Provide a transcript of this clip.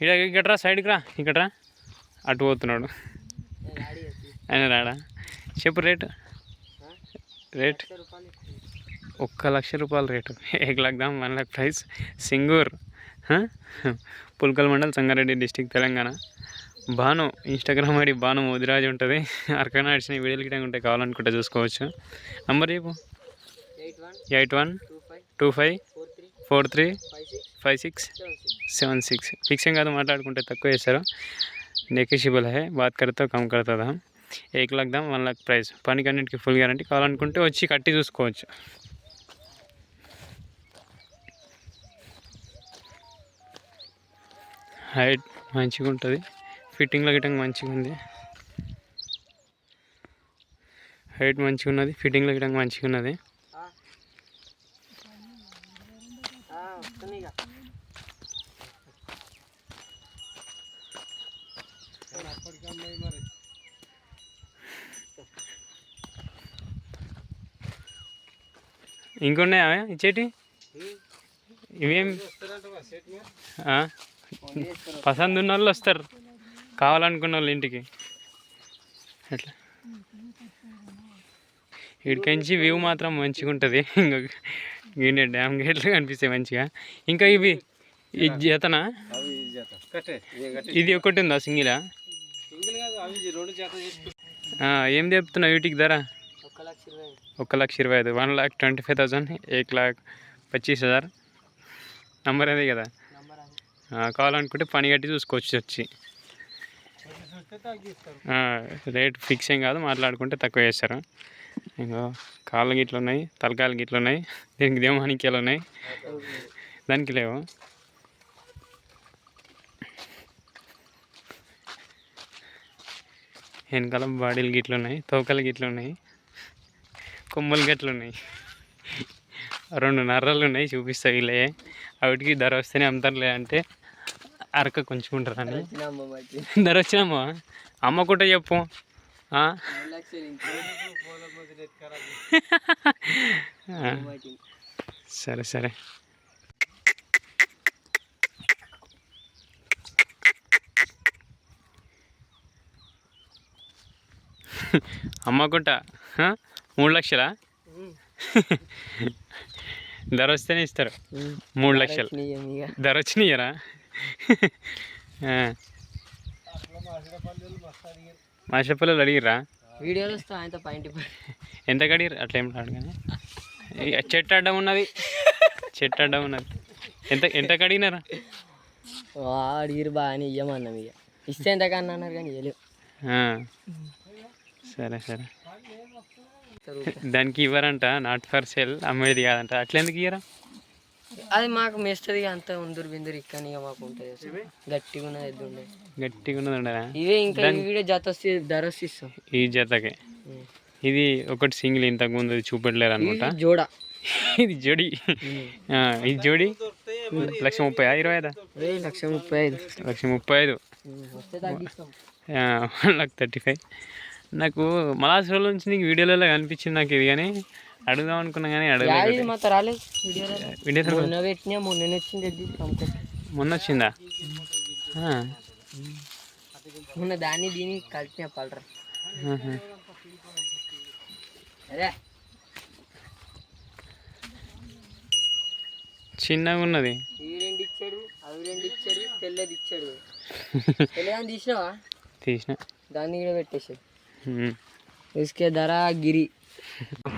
ఇక్కడ ఇక్కడరా సైడ్కి రా ఇక్కడ అటు పోతున్నాడు. ఆయన రాడా? చెప్పు రేటు. రేట్. ఒక్క లక్ష రూపాయల రేటు. ఏక్ lakh Dham one lakh price. Singur? Pulkal mandal Sangareddy district Telangana. Banu Instagram ID Banu Modiraju ఉంటుంది. అరకన నడిచిన వీడియోలు గిట్ట ఉంటాయి కావాలనుకుంటే చూసుకోవచ్చు. నంబర్ చెప్పు. Eight one two five two five four three four three five six seven six fixing కాదు మాట్లాడుకుంటే తక్కువ చేస్తారు. నెకిషిబుల్ హే. బాత్ కడతా కమ్ కడతా ఏక్ లాక్ దాం వన్ లాక్ ప్రైస్ పనికన్నింటికి ఫుల్ గ్యారంటీ కావాలనుకుంటే వచ్చి కట్టి చూసుకోవచ్చు. హైట్ మంచిగా ఉంటుంది. ఫిట్టింగ్లో గిట్టంగా మంచిగా ఉంది. హైట్ మంచిగా ఉన్నది. ఫిట్టింగ్లో గిట్టంగా మంచిగా ఉన్నది. ఇక ఇంకొన్నాయా ఇచ్చేటి ఇవేం? పసంద్ ఉన్న వాళ్ళు వస్తారు. కావాలనుకున్న వాళ్ళు ఇంటికి. అట్లా ఇక్కడికించి వ్యూ మాత్రం మంచిగా ఉంటుంది ఇంకా గిన్నె డ్యామ్ గేట్లు కనిపిస్తాయి మంచిగా. ఇంకా ఇవి ఈ జతనా? ఇది ఒకటి ఉందా సింగిలా? ఏం చెప్తున్నావు వీటికి ధర? ఒక లక్ష ఇరవై ఐదు. One lakh twenty five thousand ఏక్ లాక్ పచ్చీస్ హజార్ నంబర్ అదే కదా? కావాలనుకుంటే పని కట్టి చూసుకోవచ్చు వచ్చి రేట్ ఫిక్స్ ఏం కాదు మాట్లాడుకుంటే తక్కువ చేస్తారు. ఇంకో కాళ్ళ గిట్లు ఉన్నాయి తలకాయల గిట్లు ఉన్నాయి దీనికి దేమానిక్యాలు ఉన్నాయి దానికి లేవు. వెనకాల బాడీలు గిట్లు ఉన్నాయి తోకల గిట్లు ఉన్నాయి కొమ్మల గిట్లు ఉన్నాయి రెండు నర్రలు ఉన్నాయి చూపిస్తా వీళ్ళే. వాటికి ధర వస్తేనే అమ్ముతారులే అంటే అరక కొంచుకుంటారని. ధర వచ్చినామా అమ్మ? కూడా చెప్పు. సరే సరే. అమ్మకుంట మూడు లక్షలా? ధర వస్తేనే ఇస్తారు. మూడు లక్షలు. ధర వచ్చినాయరా? మాస పిల్లలు అడిగిర్రా? వీడియోలో వస్తా ఆయనతో పాయింట్ ఎంత కడిగారు అట్లా ఏం ఇక చెట్టు అడ్డం ఉన్నది. చెట్టు అడ్డం ఉన్నది. ఎంత ఎంత కడిగినారా? అడిగిరు బాగానే ఇయ్యమన్నాం ఇక. ఇస్తే ఎంత కన్నా అన్నారు కానీ ఇవ్వలేవు ఆ. సరే సరే. దానికి ఇవ్వరంట నాట్ ఫర్ సేల్ అమ్మేది కాదంట. అట్లా ఎందుకు ఇయ్యరా? అది మాకు మెస్తుంది అంత ఉందురు బిందురు ఇక్కడ ఇక మాకు ఉంటుంది. గట్టిగా ఉన్నది ఎద్దు ఉండే. గట్టిగా ఉన్నది ఉండదా ఇవే ఇంకా వీడియో జత వస్తే ధర వస్తే ఈ జతకి ఇది ఒకటి సింగిల్ ఇంతకు ముందు చూపెట్టలేరు అనుకుంటా ఇది జోడ. ఇది జోడి. ఇది జోడి. లక్ష ముప్పై ఇరవై ఐదా? లక్ష ముప్పై ఐదు. లక్ష ముప్పై ఐదు. One lakh thirty five. నాకు మలాస్ రోజుల నుంచి నీకు వీడియోలలో కనిపించింది నాకు ఇది కానీ అడుగుదాం అనుకున్నా కానీ అడగలేదు. మాత్రం రాలేదు వీడియో మొన్న పెట్టినా మొన్న వచ్చింది. మొన్న వచ్చిందా? మొన్న దాన్ని దీన్ని కలిపిన పడరా ఆహా. అదే. చిన్నగా ఉన్నది. రెండు ఇచ్చాడు అవి రెండు ఇచ్చాడు తెల్లది ఇచ్చాడు. తెల్లదాన్ని తీసినావా? తీసిన. దాన్ని కూడా పెట్టేసాడు. ఇసుకే ధర గిరి.